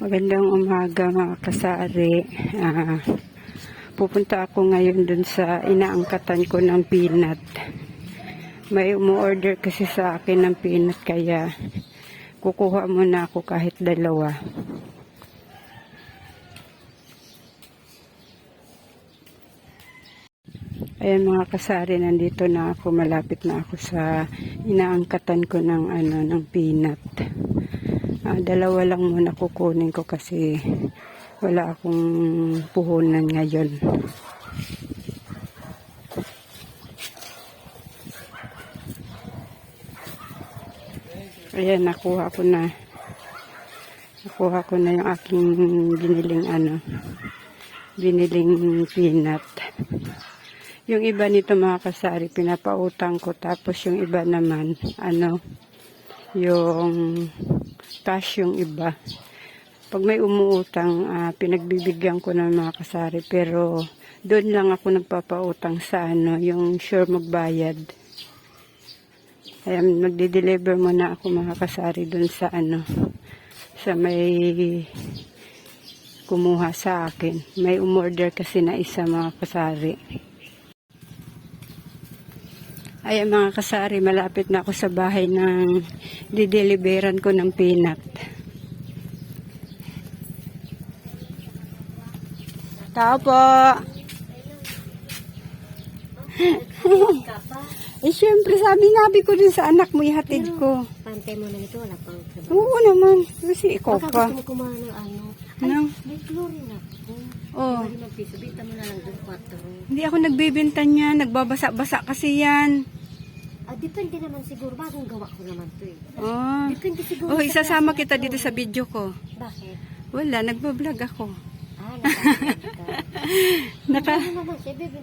Magandang umaga mga kasari. Ah, pupunta ako ngayon dun sa inaangkatan ko ng peanut. May umu-order kasi sa akin ng peanut kaya kukuha muna ako kahit dalawa. Ayan mga kasari, nandito na ako, malapit na ako sa inaangkatan ko ng ano ng peanut. Ah, dalawa lang muna kukunin ko kasi wala akong puhunan ngayon. Ayan, nakuha ko na. Nakuha ko na yung aking biniling ano, biniling peanut. Yung iba nito mga kasari, pinapautang ko. Tapos yung iba naman, ano, yung cash yung iba. Pag may umuutang, ah, pinagbibigyan ko ng mga kasari. Pero doon lang ako nagpapautang sa ano, yung sure magbayad. Kaya nagde-deliver muna ako mga kasari doon sa ano, sa may kumuha sa akin. May umorder kasi na isa mga kasari. Ayan mga kasari, malapit na ako sa bahay ng dideliveran ko ng peanut. Tao po. eh syempre sabi nabi ko din sa anak mo ihatid ko. Pantay mo na nito, wala pang trabaho. Oo naman, kasi ikaw Baka pa. gusto mo kumain ng ano. Ano? May glory na po. Oh, Bali magpiso, bita mo na lang doon 4. hindi ako nagbebenta niya, nagbabasa-basa kasi yan. Ah, depende naman siguro. Bagong gawa ko naman to eh. Oh. Depende siguro. Oh, sa isasama klase kita dito sa video ko. Bakit? Wala, nagbablog ako. Ah, nakakita ka. Naka, Ano naman siya, bebe.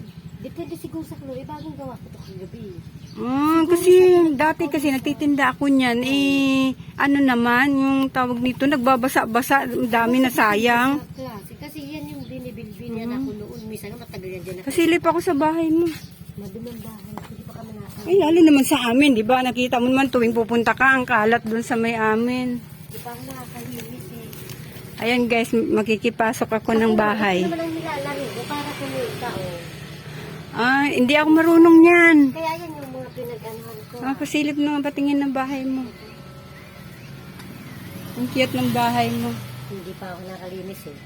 Depende siguro sa glory. Bagong gawa ko to kagabi. Oh, kasi dati kasi nagtitinda ako niyan, eh, ano naman, yung tawag nito, nagbabasa-basa, dami na sayang. Sa klase. Kasi yan yung binibilbil yan ako noon. Minsan nga matagal yan dyan. Kasilip ako sa bahay mo. Madumang bahay. Hindi pa kami nasa. Ay, lalo naman sa amin, di ba? Nakita mo naman tuwing pupunta ka, ang kalat doon sa may amin. Hindi pa ako nakakalinis eh. Ayan guys, makikipasok ako ng bahay. Naman ang nilalaro ko para kumita oh. Ah, hindi ako marunong yan. Kaya yan yung mga pinag-anuhan ko. Ah, pasilip naman patingin ng bahay mo. Ang cute ng bahay mo. Hindi pa ako nakalinis eh.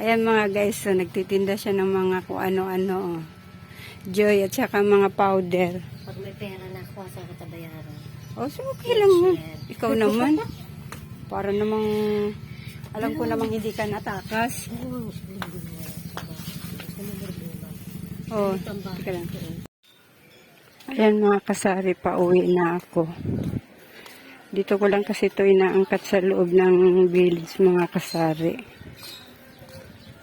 Ayan mga guys, so nagtitinda siya ng mga kung ano-ano. oh. Joy at saka mga powder. Pag may pera na ako, saan ka tabayaran? Oh, so okay lang yan. Ikaw naman. Para namang, alam ko namang hindi ka natakas. Oo, hindi mo na. Gusto mo problema. Oh, teka. Ayan mga kasari, pauwi na ako. Dito ko lang kasi ito inaangkat sa loob ng village mga kasari.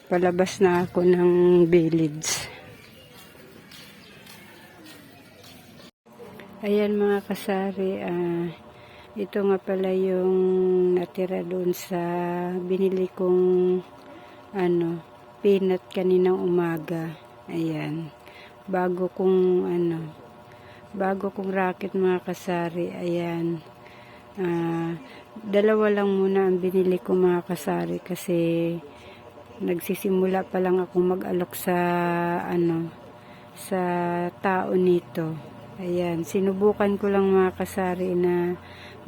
Palabas na ako ng village. Ayan mga kasari, ah, ito nga pala yung natira doon sa binili kong ano, peanut kaninang umaga. Ayan. Bago kong ano, bago kong racket mga kasari, ayan. Ah, dalawa lang muna ang binili ko mga kasari kasi nagsisimula pa lang akong mag-alok sa ano sa tao nito. Ayan, sinubukan ko lang mga kasari na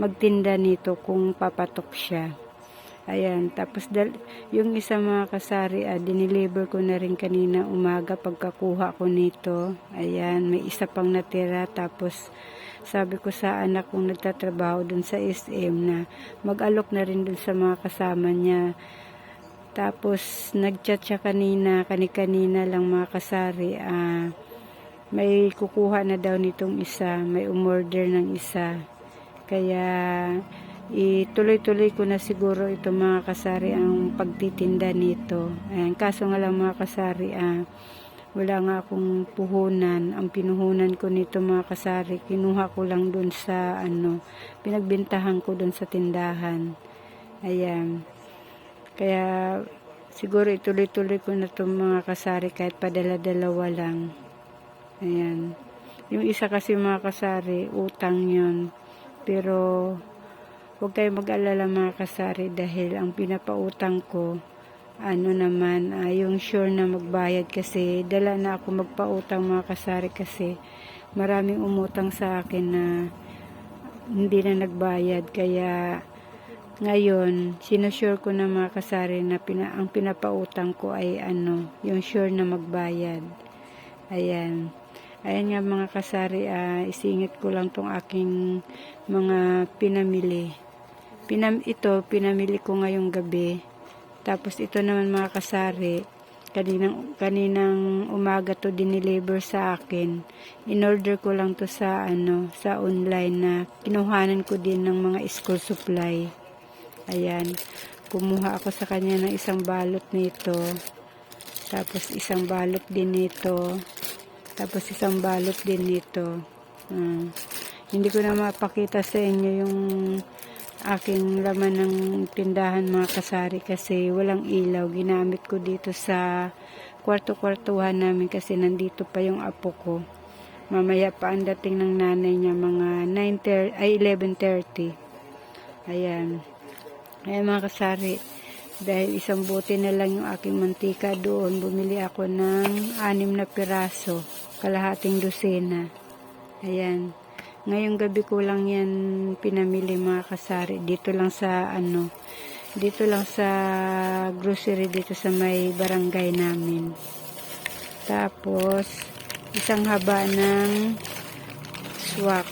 magtinda nito kung papatok siya. Ayan, tapos dal- yung isa mga kasari, ah, diniliver ko na rin kanina umaga pagkakuha ko nito. Ayan, may isa pang natira. Tapos sabi ko sa anak kong nagtatrabaho dun sa SM na mag-alok na rin dun sa mga kasama niya. Tapos nagchat siya kanina, kani-kanina lang mga kasari. Ah, may kukuha na daw nitong isa, may umorder ng isa. Kaya ituloy-tuloy ko na siguro ito mga kasari ang pagtitinda nito. Ayan, kaso nga lang mga kasari, ah, wala nga akong puhunan. Ang pinuhunan ko nito mga kasari, kinuha ko lang dun sa ano, pinagbintahan ko dun sa tindahan. Ayan. Kaya siguro ituloy-tuloy ko na itong mga kasari kahit padala-dalawa lang. Ayan. Yung isa kasi mga kasari, utang yon Pero huwag kayong mag-alala mga kasari dahil ang pinapautang ko, ano naman, ah, yung sure na magbayad kasi dala na ako magpautang mga kasari kasi maraming umutang sa akin na hindi na nagbayad kaya ngayon, sinusure ko na mga kasari na pina, ang pinapautang ko ay ano, yung sure na magbayad. Ayan. Ayan nga mga kasari, ah, isingit ko lang tong aking mga pinamili. Pinam, ito, pinamili ko ngayong gabi. Tapos ito naman mga kasari, kaninang, kaninang umaga to dineliver sa akin. In-order ko lang to sa ano, sa online na kinuhanan ko din ng mga school supply. Ayan. Kumuha ako sa kanya ng isang balot nito. Tapos isang balot din nito. Tapos isang balot din nito. Ah. hindi ko na mapakita sa inyo yung aking laman ng tindahan mga kasari kasi walang ilaw. Ginamit ko dito sa kwarto-kwartuhan namin kasi nandito pa yung apo ko. Mamaya pa ang dating ng nanay niya mga 9 ay 11.30. Ayan. Ayan mga kasari, dahil isang bote na lang yung aking mantika doon, bumili ako ng anim na piraso, kalahating dosena. Ayan. Ngayong gabi ko lang yan pinamili mga kasari. Dito lang sa ano, dito lang sa grocery dito sa may barangay namin. Tapos, isang haba ng swak.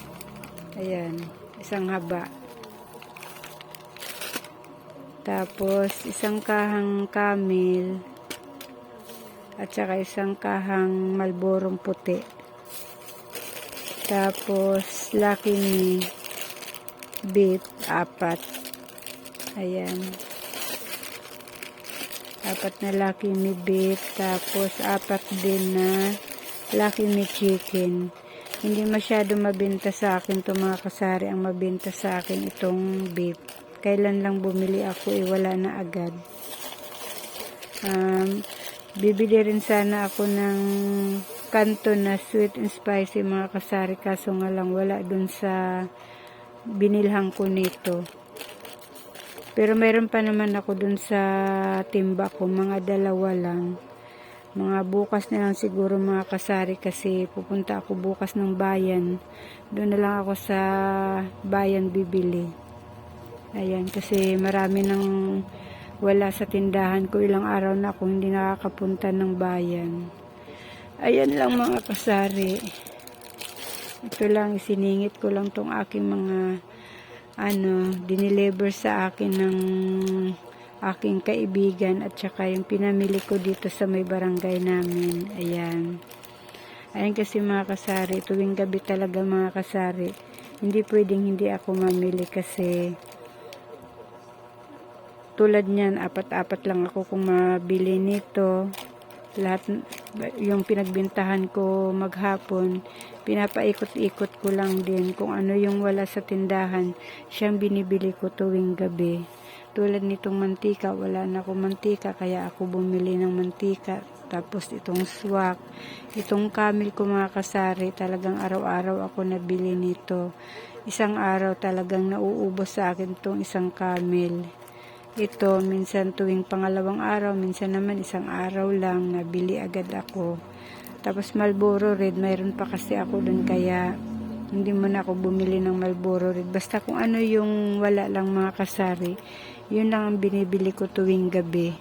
Ayan, isang haba. Tapos, isang kahang kamil at saka isang kahang malborong puti. Tapos, Lucky Me beef, apat. Ayan. Apat na Lucky Me beef. Tapos, apat din na Lucky Me chicken. Hindi masyado mabenta sa akin to mga kasari. Ang mabenta sa akin itong beef. Kailan lang bumili ako eh, wala na agad. Um, bibili rin sana ako ng kanto na sweet and spicy mga kasari kaso nga lang wala dun sa binilhan ko nito. Pero meron pa naman ako dun sa timba ko, mga dalawa lang. Mga bukas na lang siguro mga kasari kasi pupunta ako bukas ng bayan. Doon na lang ako sa bayan bibili. Ayan, kasi marami nang wala sa tindahan ko. Ilang araw na ako hindi nakakapunta ng bayan. Ayan lang mga kasari. Ito lang, isiningit ko lang tong aking mga ano, dineliver sa akin ng aking kaibigan at saka yung pinamili ko dito sa may barangay namin. Ayan. Ayan kasi mga kasari, tuwing gabi talaga mga kasari, hindi pwedeng hindi ako mamili kasi tulad niyan, apat-apat lang ako kung mabili nito. Lahat, yung pinagbintahan ko maghapon, pinapaikot-ikot ko lang din kung ano yung wala sa tindahan, siyang binibili ko tuwing gabi. Tulad nitong mantika, wala na akong mantika, kaya ako bumili ng mantika. Tapos itong swak, itong kamil ko mga kasari, talagang araw-araw ako nabili nito. Isang araw talagang nauubos sa akin itong isang kamil. Ito, minsan tuwing pangalawang araw, minsan naman isang araw lang, nabili agad ako. Tapos Malboro Red, mayroon pa kasi ako dun kaya hindi mo na ako bumili ng Malboro Red. Basta kung ano yung wala lang mga kasari, yun lang ang binibili ko tuwing gabi.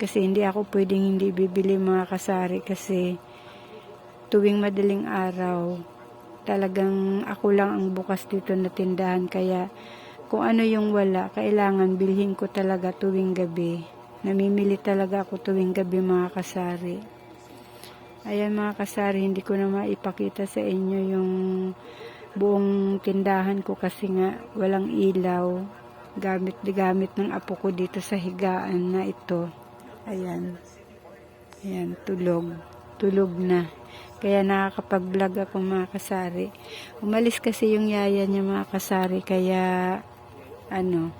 Kasi hindi ako pwedeng hindi bibili mga kasari kasi tuwing madaling araw, talagang ako lang ang bukas dito na tindahan kaya kung ano yung wala, kailangan bilhin ko talaga tuwing gabi. Namimili talaga ako tuwing gabi mga kasari. Ayan mga kasari, hindi ko na maipakita sa inyo yung buong tindahan ko kasi nga walang ilaw. Gamit gamit ng apo ko dito sa higaan na ito. Ayan. Ayan, tulog. Tulog na. Kaya nakakapag-vlog ako mga kasari. Umalis kasi yung yaya niya mga kasari kaya ano,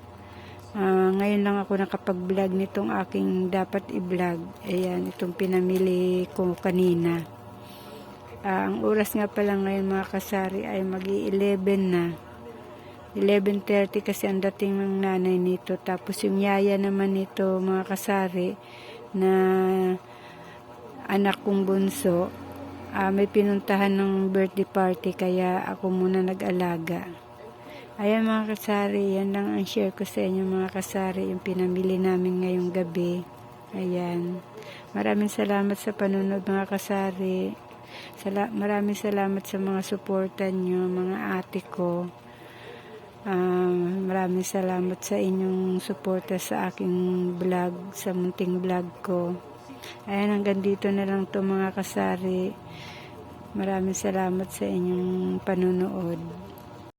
ah, ngayon lang ako nakapag-vlog nitong aking dapat i-vlog. Ayan, itong pinamili ko kanina. Ah, ang oras nga pala ngayon mga kasari ay mag 11 na. 11.30 kasi ang dating ng nanay nito. Tapos yung yaya naman nito, mga kasari, na anak kong bunso, ah, may pinuntahan ng birthday party kaya ako muna nag-alaga. Ayan mga kasari, yan lang ang share ko sa inyo mga kasari, yung pinamili namin ngayong gabi. Ayan. Maraming salamat sa panunod mga kasari. Sala- maraming salamat sa mga suportan nyo, mga ate ko. Um, maraming salamat sa inyong suporta sa aking vlog, sa munting vlog ko. Ayan, hanggang dito na lang to mga kasari. Maraming salamat sa inyong panunood.